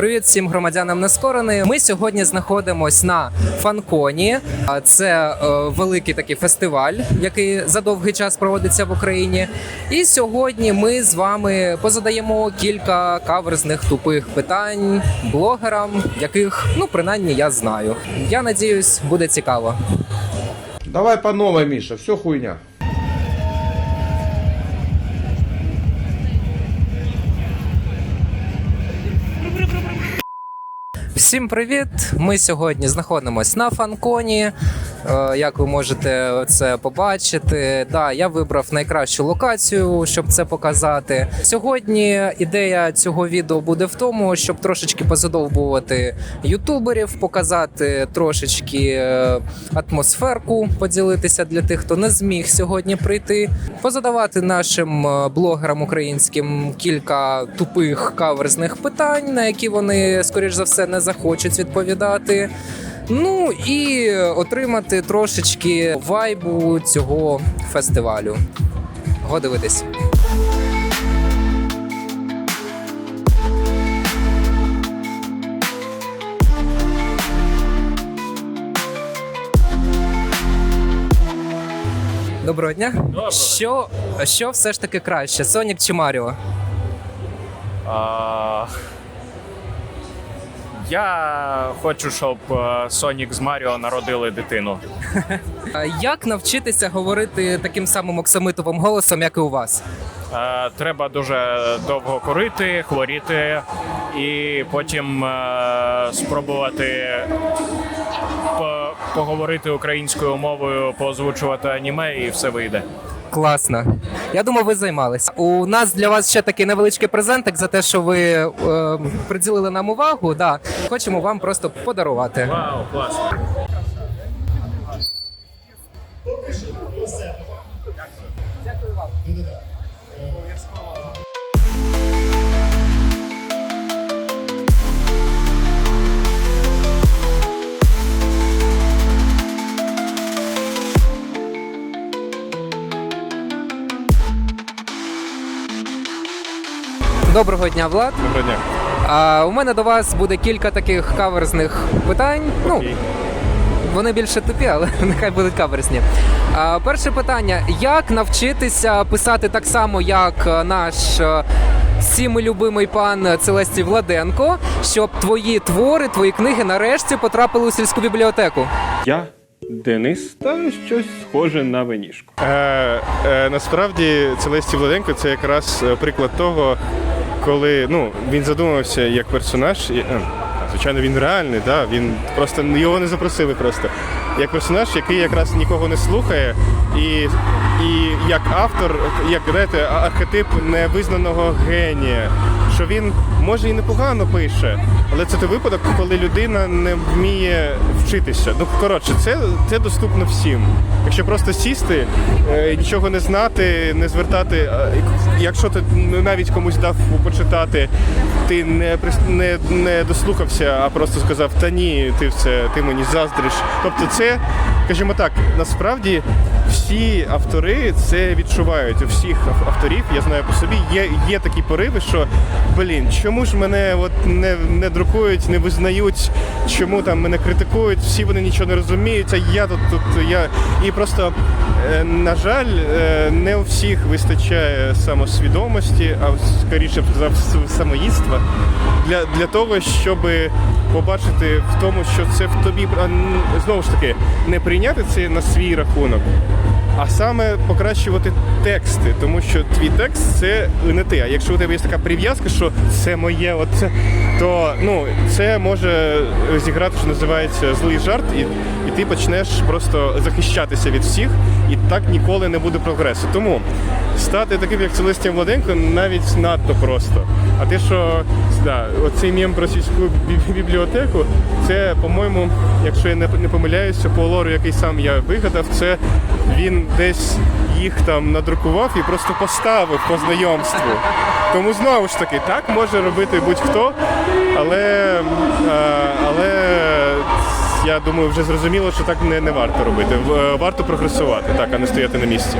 Привіт всім громадянам Нескореної. Ми сьогодні знаходимось на Фанконі. А Це е, великий такий фестиваль, який за довгий час проводиться в Україні. І сьогодні ми з вами позадаємо кілька каверзних тупих питань блогерам, яких ну принаймні я знаю. Я надіюсь, буде цікаво. Давай по новой, Миша, все хуйня. Всім привіт! Ми сьогодні знаходимося на фанконі. Е, Як ви можете це побачити, да, я вибрав найкращу локацію, щоб це показати. Сьогодні ідея цього відео буде в тому, щоб трошечки позадовбувати ютуберів, показати трошечки е, атмосферку, поділитися для тих, хто не зміг сьогодні прийти, позадавати нашим е, блогерам українським кілька тупих каверзних питань, на які вони, скоріш за все, не захочуть відповідати. Ну і отримати трошечки вайбу цього фестивалю. Го дивитись. Доброго дня. Що, що все ж таки краще? Сонік чи Маріо? А, я хочу, щоб е, Сонік з Маріо народили дитину. Як навчитися говорити таким самим оксамитовим голосом, як і у вас? Е, Треба дуже довго курити, хворіти і потім е, спробувати поговорити українською мовою, поозвучувати аніме, і все вийде. Класно. Я думаю, ви займалися. У нас для вас ще такий невеличкий презентик за те, що ви е, приділили нам увагу. Да. Хочемо вам просто подарувати. Вау, класно. Доброго дня, Влад. Доброго дня. А, у мене до вас буде кілька таких каверзних питань. Ну, Окей. вони більше тупі, але нехай будуть каверзні. А, перше питання: як навчитися писати так само, як е, наш. е, Всіми любимий пан Целестій Владенко, щоб твої твори, твої книги нарешті потрапили у сільську бібліотеку. Я Денис та щось схоже на винішку. Е, е, насправді Целестій Владенко це якраз е, приклад того, коли ну, він задумався як персонаж. і, е, Звичайно, він реальний, да? він просто його не запросили просто. Як персонаж, який якраз нікого не слухає, і, і як автор, як знаєте, архетип невизнаного генія. Що він може і непогано пише, але це той випадок, коли людина не вміє вчитися. Ну коротше, це, це доступно всім. Якщо просто сісти, е, нічого не знати, не звертати. Якщо ти навіть комусь дав почитати, ти не не, не дослухався, а просто сказав, та ні, ти все, ти мені заздриш. Тобто, це, скажімо так, насправді всі автори це відчувають. У всіх авторів, я знаю по собі, є, є такі пориви, що блін, чому ж мене от не, не друкують, не визнають, чому там мене критикують, всі вони нічого не розуміють, а я тут, тут я. І просто, е, на жаль, е, не у всіх вистачає самосвідомості, а скоріше сказав, самоїдства для, для того, щоб побачити в тому, що це в тобі а, знову ж таки не прийняти це на свій рахунок. А саме покращувати тексти, тому що твій текст це не ти. А якщо у тебе є така прив'язка, що це моє, оце, то ну це може зіграти, що називається злий жарт, і, і ти почнеш просто захищатися від всіх, і так ніколи не буде прогресу. Тому стати таким, як Целестія Владенко, навіть надто просто. А те, що да, оцей мєм про сільську бібліотеку, це, по-моєму, якщо я не, помиляюся, по лору, який сам я вигадав, це він десь їх там надрукував і просто поставив по знайомству. Тому знову ж таки, так може робити будь-хто, але, е, але я думаю, вже зрозуміло, що так не, не варто робити. Е, Варто прогресувати, так, а не стояти на місці.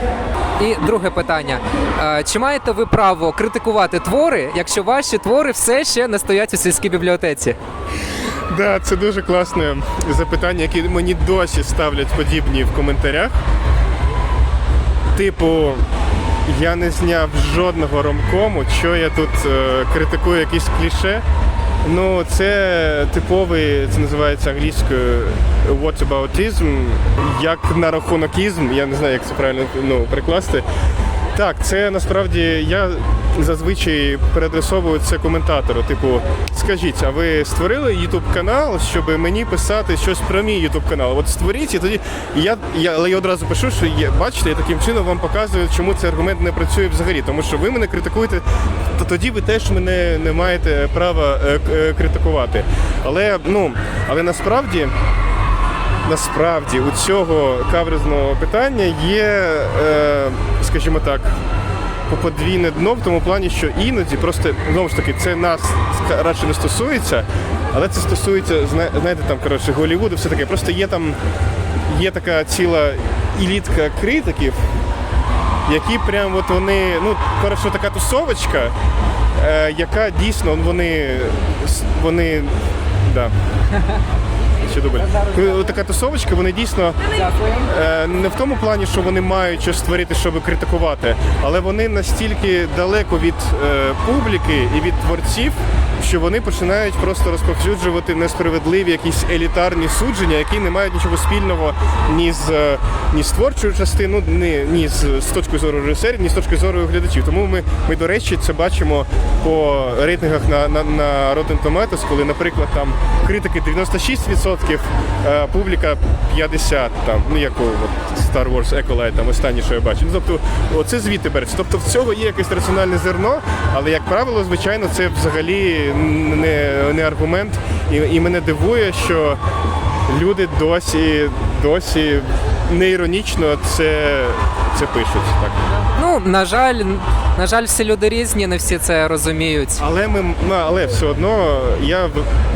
І друге питання: Е, чи маєте ви право критикувати твори, якщо ваші твори все ще не стоять у сільській бібліотеці? Да, це дуже класне запитання, які мені досі ставлять подібні в коментарях. Типу, я не зняв жодного ромкому, що я тут е, критикую якісь кліше. Ну, це типовий, це називається англійською whataboutism, як на рахунокізм, я не знаю, як це правильно ну, прикласти. Так, це насправді я зазвичай переадресовую це коментатору. Типу, скажіть, а ви створили YouTube канал, щоб мені писати щось про мій YouTube канал? От створіть і тоді я, я але я одразу пишу, що є, бачите, я таким чином вам показую, чому цей аргумент не працює взагалі. Тому що ви мене критикуєте, то тоді ви теж мене не маєте права е, е, критикувати. Але ну але насправді насправді у цього каверзного питання є, е, скажімо так, подвійне дно в тому плані, що іноді просто знову ж таки це нас радше не стосується, але це стосується, зна- знаєте, там коротше Голлівуду, все таке. Просто є там є така ціла елітка критиків, які прям от вони, ну коротше, така тусовочка, е, яка дійсно вони, вони, да. Ще дубль. Така тусовочка, вони дійсно е, не в тому плані, що вони мають щось створити, щоб критикувати, але вони настільки далеко від е, публіки і від творців, що вони починають просто розповсюджувати несправедливі якісь елітарні судження, які не мають нічого спільного ні з е, ні з творчою частиною, ні, ні з, з точки зору режисерів, ні з точки зору глядачів. Тому ми, ми до речі, це бачимо по рейтингах на, на, на Rotten Tomatoes, коли, наприклад, там критики 96%, е, публіка 50%, там, ну як от, Star Wars Acolyte, там останнє, що я бачу. Ну, тобто, оце звідти береться. Тобто в цього є якесь раціональне зерно, але як правило, звичайно, це взагалі не, не аргумент. І, і мене дивує, що люди досі, досі не іронічно це, це пишуть. Так. Ну, на жаль, на жаль, всі люди різні, не всі це розуміють. Але ми ну, але все одно я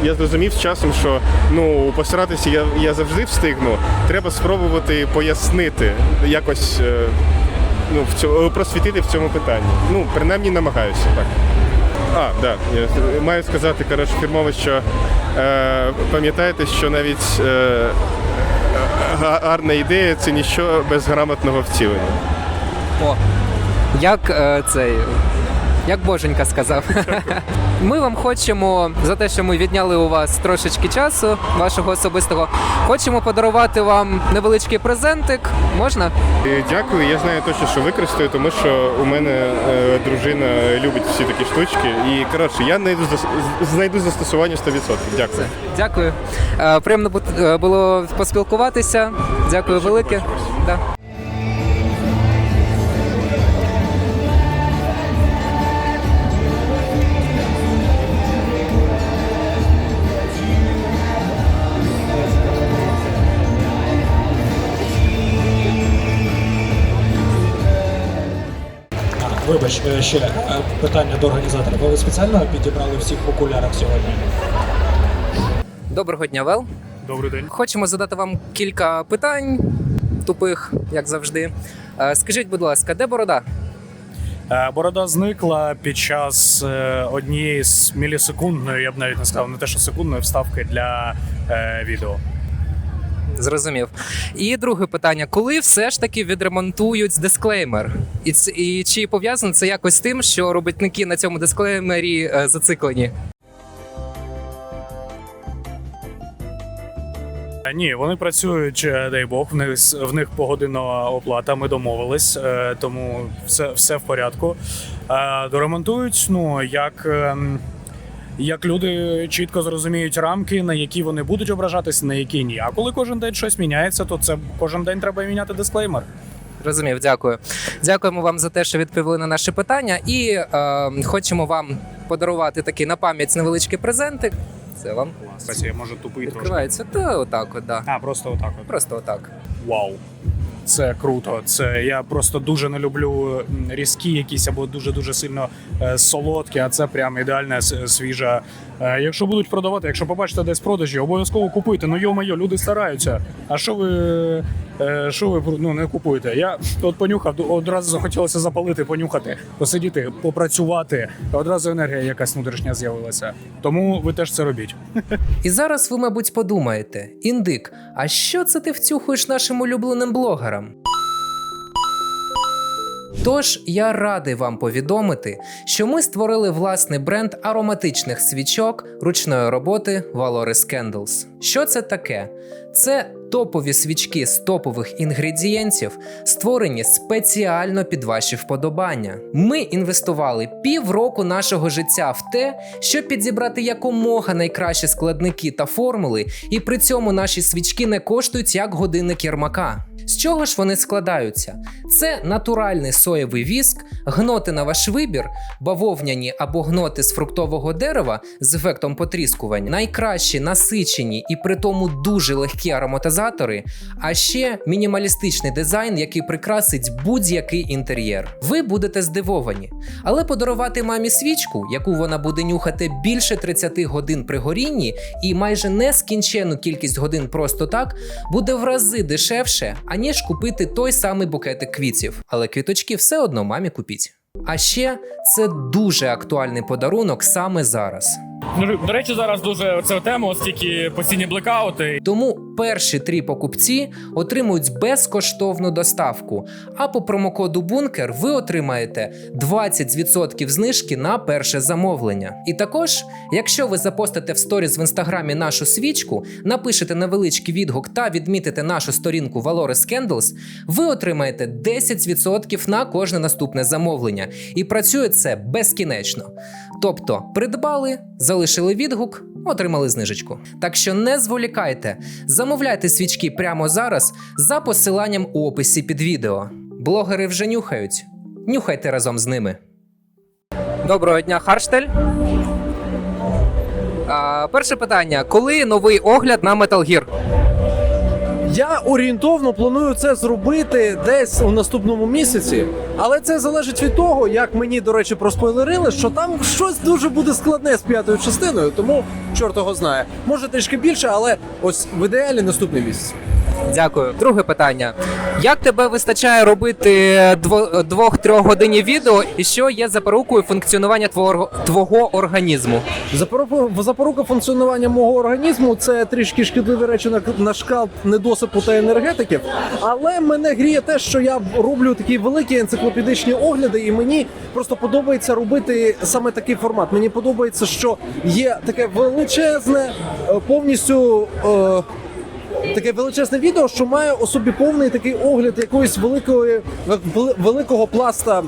я зрозумів з часом, що ну посратися я, я завжди встигну. Треба спробувати пояснити якось. е, Ну, в цьому просвітити в цьому питанні. Ну, принаймні намагаюся так. А, да. Я маю сказати, коротше, фірмово, що е, пам'ятаєте, що навіть е, гарна ідея це нічого без грамотного втілення. О, як е, цей. Як Боженька сказав. Ми вам хочемо за те, що ми відняли у вас трошечки часу вашого особистого. Хочемо подарувати вам невеличкий презентик. Можна? Е, Дякую. Я знаю точно, що використаю, тому що у мене е, дружина любить всі такі штучки. І коротше, я знайду зас- знайду застосування 100%. Дякую. Дякую. Е, Приємно бу- е, було поспілкуватися. Дякую велике. Да. Вибач, е, ще е, питання до організатора. Ви спеціально підібрали всіх в окулярах сьогодні? Доброго дня, Вел. Добрий день. Хочемо задати вам кілька питань тупих, як завжди. Е, Скажіть, будь ласка, де борода? Борода зникла під час однієї з мілісекундної, я б навіть не сказав, не те, що секундної вставки для відео. Зрозумів. І друге питання: коли все ж таки відремонтують дисклеймер? І, ц- і чи пов'язано це якось з тим, що робітники на цьому дисклеймері е, зациклені? Е, Ні, вони працюють, е, дай Бог, в них, с- в них погодинна оплата, ми домовились, е, тому все, все в порядку. Е, Доремонтують, ну, як. ем, Як люди чітко зрозуміють рамки, на які вони будуть ображатися, на які ні. А коли кожен день щось міняється, то це кожен день треба міняти дисклеймер. Розумів, дякую. Дякуємо вам за те, що відповіли на наші питання. І е, хочемо вам подарувати такий на пам'ять невеличкий презентик. Це вам Кстати, я можу тупий трошки. відкривається. Та отак, от, да. А, просто отак. От. Просто отак. Вау. Це круто. Це я просто дуже не люблю різкі якісь або дуже дуже сильно е, солодкі. А це прям ідеальна свіжа. Е, якщо будуть продавати, якщо побачите десь продажі, обов'язково купуйте. Ну йо-моє, люди стараються. А що ви, е, що ви ну, не купуєте? Я от понюхав, одразу захотілося запалити, понюхати, посидіти, попрацювати. Одразу енергія якась внутрішня з'явилася. Тому ви теж це робіть. І зараз ви, мабуть, подумаєте: індик, а що це ти втюхуєш нашим улюбленим блогерам? Тож я радий вам повідомити, що ми створили власний бренд ароматичних свічок ручної роботи Valoris Candles. Що це таке? Це топові свічки з топових інгредієнтів, створені спеціально під ваші вподобання. Ми інвестували півроку нашого життя в те, щоб підзібрати якомога найкращі складники та формули, і при цьому наші свічки не коштують як годинник Єрмака. З чого ж вони складаються? Це натуральний соєвий віск, гноти на ваш вибір, бавовняні або гноти з фруктового дерева з ефектом потріскувань, найкращі насичені і при тому дуже легкі ароматизатори, а ще мінімалістичний дизайн, який прикрасить будь-який інтер'єр. Ви будете здивовані, але подарувати мамі свічку, яку вона буде нюхати більше 30 годин при горінні, і майже нескінченну кількість годин просто так, буде в рази дешевше, аніж купити той самий букетик квітів. Але квіточки все одно мамі купіть. А ще це дуже актуальний подарунок саме зараз. Ну, До речі, зараз дуже ця тема, оскільки постійні блекаути. Тому перші три покупці отримують безкоштовну доставку. А по промокоду Бункер ви отримаєте 20% знижки на перше замовлення. І також, якщо ви запостите в сторіс в інстаграмі нашу свічку, напишете невеличкий відгук та відмітите нашу сторінку Valores Candles, ви отримаєте 10% на кожне наступне замовлення. І працює це безкінечно. Тобто, придбали, залишили відгук, отримали знижечку. Так що не зволікайте, замовляйте свічки прямо зараз за посиланням у описі під відео. Блогери вже нюхають. Нюхайте разом з ними. Доброго дня, Харштель. А, перше питання: коли новий огляд на Metal Gear? Я орієнтовно планую це зробити десь у наступному місяці, але це залежить від того, як мені, до речі, проспойлерили, що там щось дуже буде складне з п'ятою частиною, тому чорт його знає. Може трішки більше, але ось в ідеалі наступний місяць. Дякую. Друге питання: як тебе вистачає робити дво- двох-трьох годинів відео, і що є запорукою функціонування твого, твого організму? Запорука, запорука функціонування мого організму це трішки шкідливі речі на, на шкал недосипу та енергетиків. Але мене гріє те, що я роблю такі великі енциклопедичні огляди, і мені просто подобається робити саме такий формат. Мені подобається, що є таке величезне, е, повністю. Е, Таке величезне відео, що має у собі повний такий огляд якоїсь великої великого пласта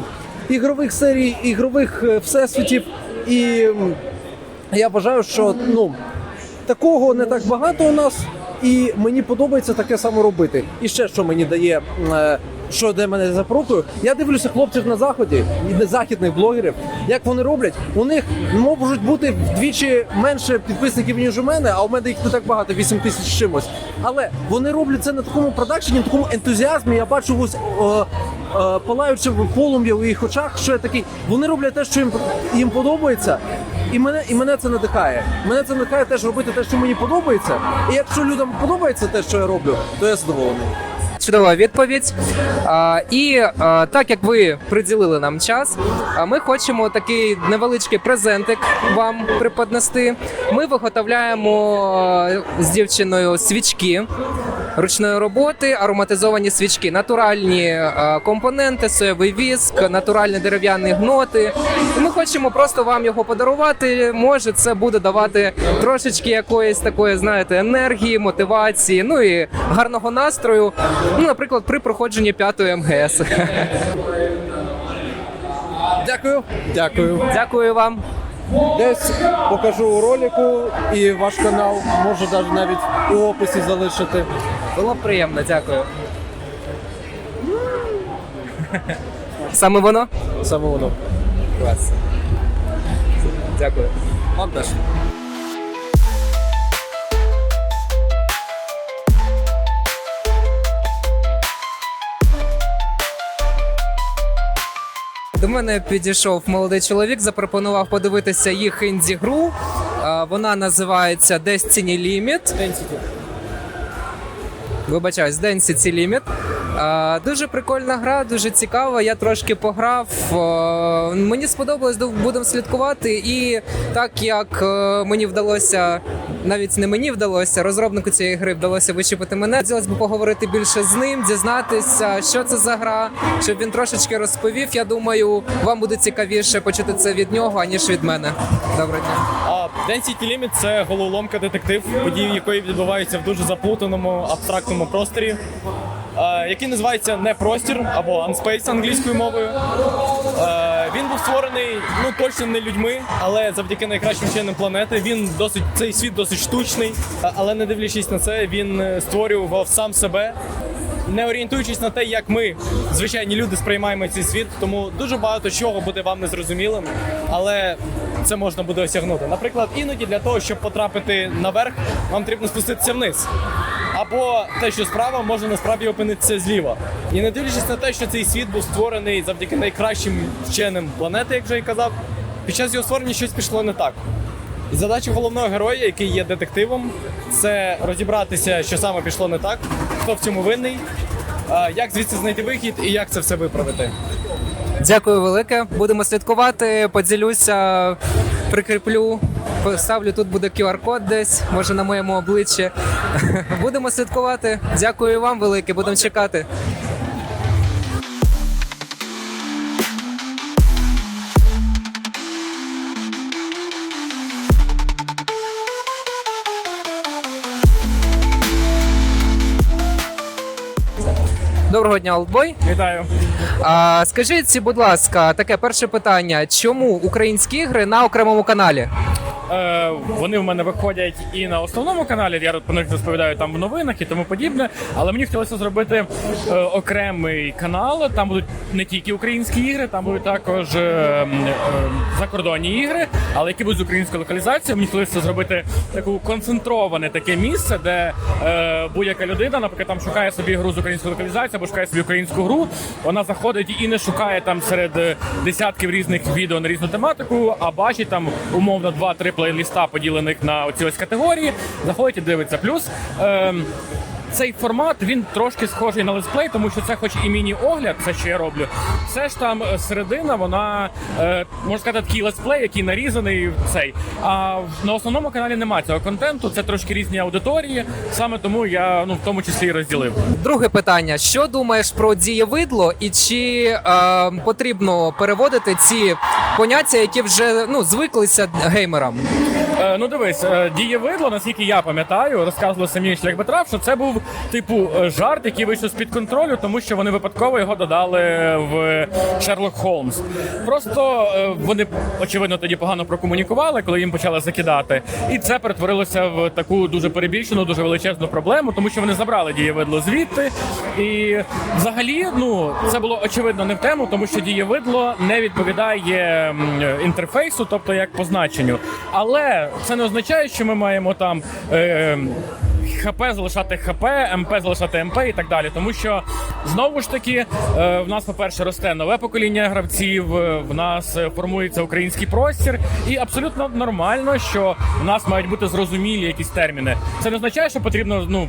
ігрових серій, ігрових е, всесвітів. І я вважаю, що ну такого не так багато у нас, і мені подобається таке саме робити. І ще що мені дає. Що де мене запорукою, я дивлюся хлопців на заході і західних блогерів, як вони роблять. У них можуть бути вдвічі менше підписників ніж у мене, а у мене їх не так багато, 8 тисяч чимось. Але вони роблять це на такому продакшені, на такому ентузіазмі. Я бачу ось палаючи полум'я у їх очах, що я такий. Вони роблять те, що їм їм подобається. І мене і мене це надихає. Мене це надихає теж робити те, що мені подобається. І якщо людям подобається те, що я роблю, то я задоволений. Чудова відповідь. І так як ви приділили нам час, ми хочемо такий невеличкий презентик вам преподнести. Ми виготовляємо з дівчиною свічки ручної роботи, ароматизовані свічки, натуральні компоненти, соєвий віск, натуральні дерев'яні гноти. І ми хочемо просто вам його подарувати. Може, це буде давати трошечки якоїсь такої, знаєте, енергії, мотивації, ну і гарного настрою. Ну, наприклад, при проходженні п'ятої МГС. Дякую. Дякую. Дякую вам. Десь покажу у ролику і ваш канал. Можу навіть у описі залишити. Було приємно, дякую. Саме воно? Саме воно. Клас. Дякую. Вам теж. Мене підійшов молодий чоловік, запропонував подивитися їх інді-гру. Вона називається Destiny Limit. Вибачаюсь, Density Limit. Дуже прикольна гра, дуже цікава. Я трошки пограв. Мені сподобалось, будемо слідкувати. І так як е, мені вдалося, навіть не мені вдалося, розробнику цієї гри вдалося вичепити мене. Хотілося б поговорити більше з ним, дізнатися, що це за гра, щоб він трошечки розповів. Я думаю, вам буде цікавіше почути це від нього, аніж від мене. Доброго дня. Density Limit – це головоломка детектив, події якої відбуваються в дуже заплутаному абстрактному просторі, який називається не простір або Unspace англійською мовою. Він був створений ну точно не людьми, але завдяки найкращим вченим планети. Він досить цей світ досить штучний, але не дивлячись на це, він е, створював сам себе. Не орієнтуючись на те, як ми, звичайні люди, сприймаємо цей світ, тому дуже багато чого буде вам незрозумілим, але це можна буде осягнути. Наприклад, іноді для того, щоб потрапити наверх, вам потрібно спуститися вниз. Або те, що справа, може насправді опинитися зліва. І не дивлячись на те, що цей світ був створений завдяки найкращим вченим планети, як вже і казав, під час його створення щось пішло не так. І задача головного героя, який є детективом, це розібратися, що саме пішло не так, хто в цьому винний, як звідси знайти вихід і як це все виправити. Дякую велике. Будемо слідкувати. Поділюся, прикріплю. Поставлю тут буде QR-код десь, може на моєму обличчі. Будемо слідкувати. Дякую вам велике, будемо чекати. Доброго дня, Олдбой. Вітаю. А, скажіть, будь ласка, таке перше питання: чому українські ігри на окремому каналі? Е, вони в мене виходять і на основному каналі. Я про них розповідаю там в новинах і тому подібне. Але мені хотілося зробити е, окремий канал. Там будуть не тільки українські ігри, там будуть також е, е, закордонні ігри, але які будуть з українською локалізацією. Мені хотілося зробити таку концентроване таке місце, де е, будь-яка людина, наприклад, там шукає собі гру з українською локалізацією або шукає собі українську гру. Вона заходить і не шукає там серед е, десятків різних відео на різну тематику, а бачить там умовно два-три плейліста поділених на оці ось категорії. Заходить і дивиться. Плюс. ем, цей формат він трошки схожий на летсплей, тому що це, хоч і міні-огляд, це що я роблю. Все ж там е, середина, вона е, можна сказати, такий летсплей, який нарізаний в цей. А на основному каналі немає цього контенту. Це трошки різні аудиторії. Саме тому я ну в тому числі і розділив. Друге питання: що думаєш про дієвидло, і чи е, потрібно переводити ці поняття, які вже ну звиклися геймерам? Е, ну дивись, е, дієвидло, наскільки я пам'ятаю, розказував самі шлях Бетрав, що це був типу е, жарт, який вийшов з під контролю, тому що вони випадково його додали в Шерлок Холмс. Просто вони очевидно тоді погано прокомунікували, коли їм почали закидати, і це перетворилося в таку дуже перебільшену, дуже величезну проблему, тому що вони забрали дієвидло звідти. І взагалі, ну це було очевидно не в тему, тому що дієвидло не відповідає інтерфейсу, тобто як позначенню. Але це не означає, що ми маємо там. Е, ХП залишати ХП, МП залишати МП і так далі. Тому що знову ж таки е, в нас, по-перше, росте нове покоління гравців, е, в нас е, формується український простір, і абсолютно нормально, що в нас мають бути зрозумілі якісь терміни. Це не означає, що потрібно ну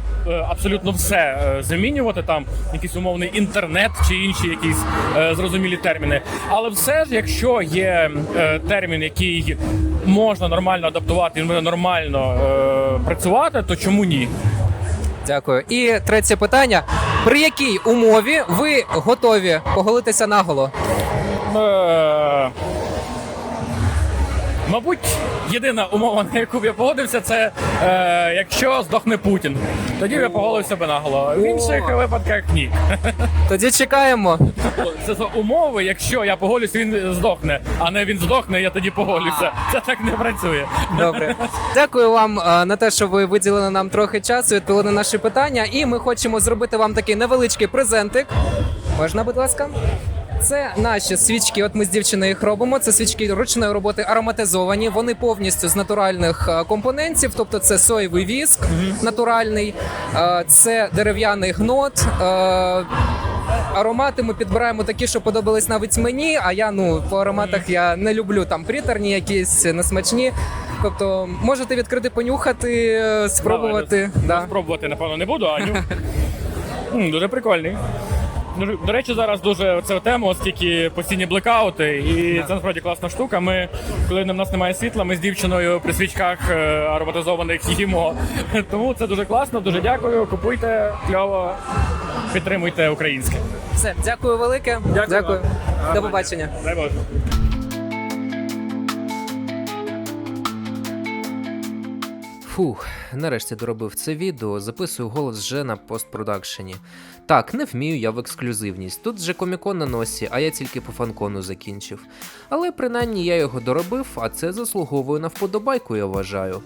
абсолютно все замінювати, там якийсь умовний інтернет чи інші якісь зрозумілі терміни. Але все ж, якщо є термін, який можна нормально адаптувати, він буде нормально працювати, то чому ні? Дякую. І третє питання: при якій умові ви готові поголитися наголо? Е, Мабуть, єдина умова, на яку б я погодився, це е, якщо здохне Путін. Тоді б я поголився би наголо. В інших випадках ні. Тоді чекаємо. Це за умови, якщо я поголюсь, він здохне, а не він здохне, я тоді поголюся. Це так не працює. Добре, дякую вам е, на те, що ви виділили нам трохи часу, відповіли на наші питання. І ми хочемо зробити вам такий невеличкий презентик. Можна, будь ласка? Це наші свічки. От ми з дівчиною їх робимо. Це свічки ручної роботи ароматизовані. Вони повністю з натуральних е, компонентів, тобто це соєвий віск натуральний, е, це дерев'яний гнот. е, аромати ми підбираємо такі, що подобались навіть мені. А я ну по ароматах я не люблю там приторні, якісь несмачні. Тобто можете відкрити, понюхати, спробувати. Давай, Да. Спробувати, напевно, не буду, а ню. М, Дуже прикольний. Дуже- До речі, зараз дуже це тема, оскільки постійні блекаути, і це насправді класна штука. Ми, коли в нас немає світла, ми з дівчиною при свічках е, ароматизованих їмо. Тому це дуже класно, дуже дякую. Купуйте, кльово, підтримуйте українське. Все, дякую велике. Дякую дякую. До побачення. Дай Боже. Фух, нарешті доробив це відео, записую голос вже на постпродакшені. Так, не вмію я в ексклюзивність. Тут вже комікон на носі, а я тільки по фанкону закінчив. Але принаймні я його доробив, а це заслуговує на вподобайку, я вважаю.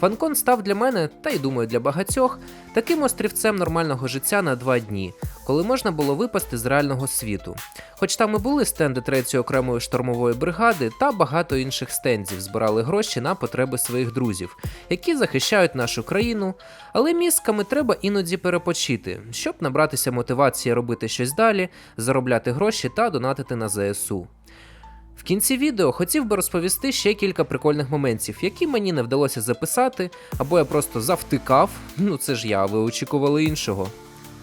Фанкон став для мене, та й думаю для багатьох, таким острівцем нормального життя на два дні, коли можна було випасти з реального світу. Хоч там і були стенди 3-ї окремої штурмової бригади та багато інших стендів збирали гроші на потреби своїх друзів, які захищають нашу країну, але мізками треба іноді перепочити, щоб набратися мотивації робити щось далі, заробляти гроші та донатити на ЗСУ. В кінці відео хотів би розповісти ще кілька прикольних моментів, які мені не вдалося записати, або я просто завтикав. Ну це ж я, ви очікували іншого.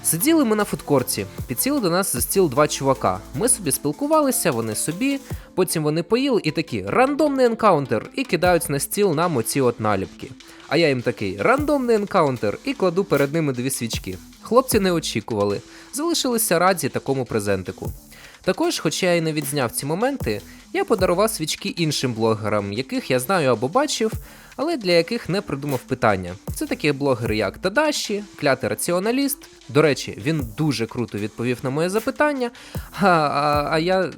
Сиділи ми на фудкорті, підсіли до нас за стіл два чувака. Ми собі спілкувалися, вони собі, потім вони поїли і такі рандомний енкаунтер і кидають на стіл нам оці от наліпки. А я їм такий рандомний енкаунтер і кладу перед ними дві свічки. Хлопці не очікували, залишилися раді такому презентику. Також, хоча я і не відзняв ці моменти, я подарував свічки іншим блогерам, яких я знаю або бачив, але для яких не придумав питання. Це такі блогери, як Тадаші, клятий раціоналіст. До речі, він дуже круто відповів на моє запитання. А, а, а я.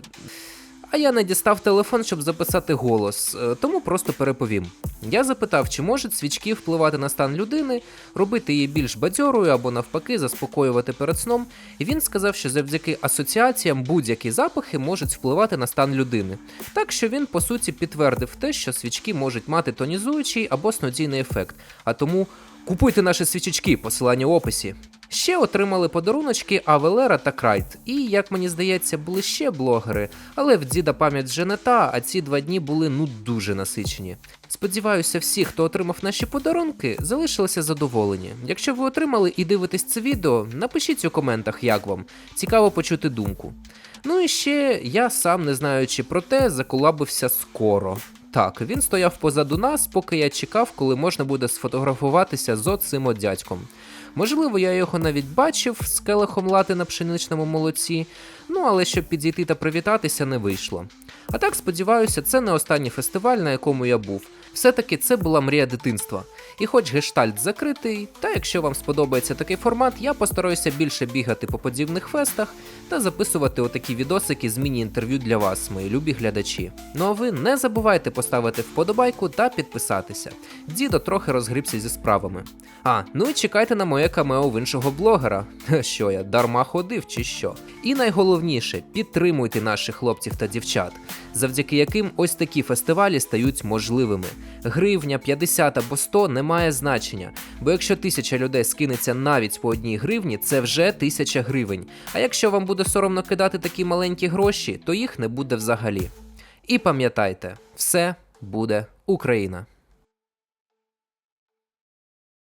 А я не дістав телефон, щоб записати голос, е, тому просто переповім. Я запитав, чи можуть свічки впливати на стан людини, робити її більш бадьорою або навпаки заспокоювати перед сном. І він сказав, що завдяки асоціаціям будь-які запахи можуть впливати на стан людини. Так що він по суті підтвердив те, що свічки можуть мати тонізуючий або снодійний ефект. А тому купуйте наші свічечки, посилання в описі. Ще отримали подаруночки Авелера та Крайт. І, як мені здається, були ще блогери, але в діда пам'ять вже не та, а ці два дні були ну дуже насичені. Сподіваюся, всі, хто отримав наші подарунки, залишилися задоволені. Якщо ви отримали і дивитесь це відео, напишіть у коментах, як вам. Цікаво почути думку. Ну і ще я сам, не знаючи про те, заколабився скоро. Так, він стояв позаду нас, поки я чекав, коли можна буде сфотографуватися з оцим дядьком. Можливо, я його навіть бачив з келихом лати на пшеничному молоці, ну але щоб підійти та привітатися, не вийшло. А так сподіваюся, це не останній фестиваль, на якому я був. Все-таки це була мрія дитинства. І хоч гештальт закритий, та якщо вам сподобається такий формат, я постараюся більше бігати по подібних фестах та записувати отакі відосики з міні-інтерв'ю для вас, мої любі глядачі. Ну а ви не забувайте поставити вподобайку та підписатися. Дідо трохи розгрібся зі справами. А, ну і чекайте на моє камео в іншого блогера. Що я дарма ходив чи що? І найголовніше, підтримуйте наших хлопців та дівчат, завдяки яким ось такі фестивалі стають можливими. Гривня, 50 або 100 не має значення, бо якщо тисяча людей скинеться навіть по одній гривні, це вже тисяча гривень. А якщо вам буде соромно кидати такі маленькі гроші, то їх не буде взагалі. І пам'ятайте, все буде Україна.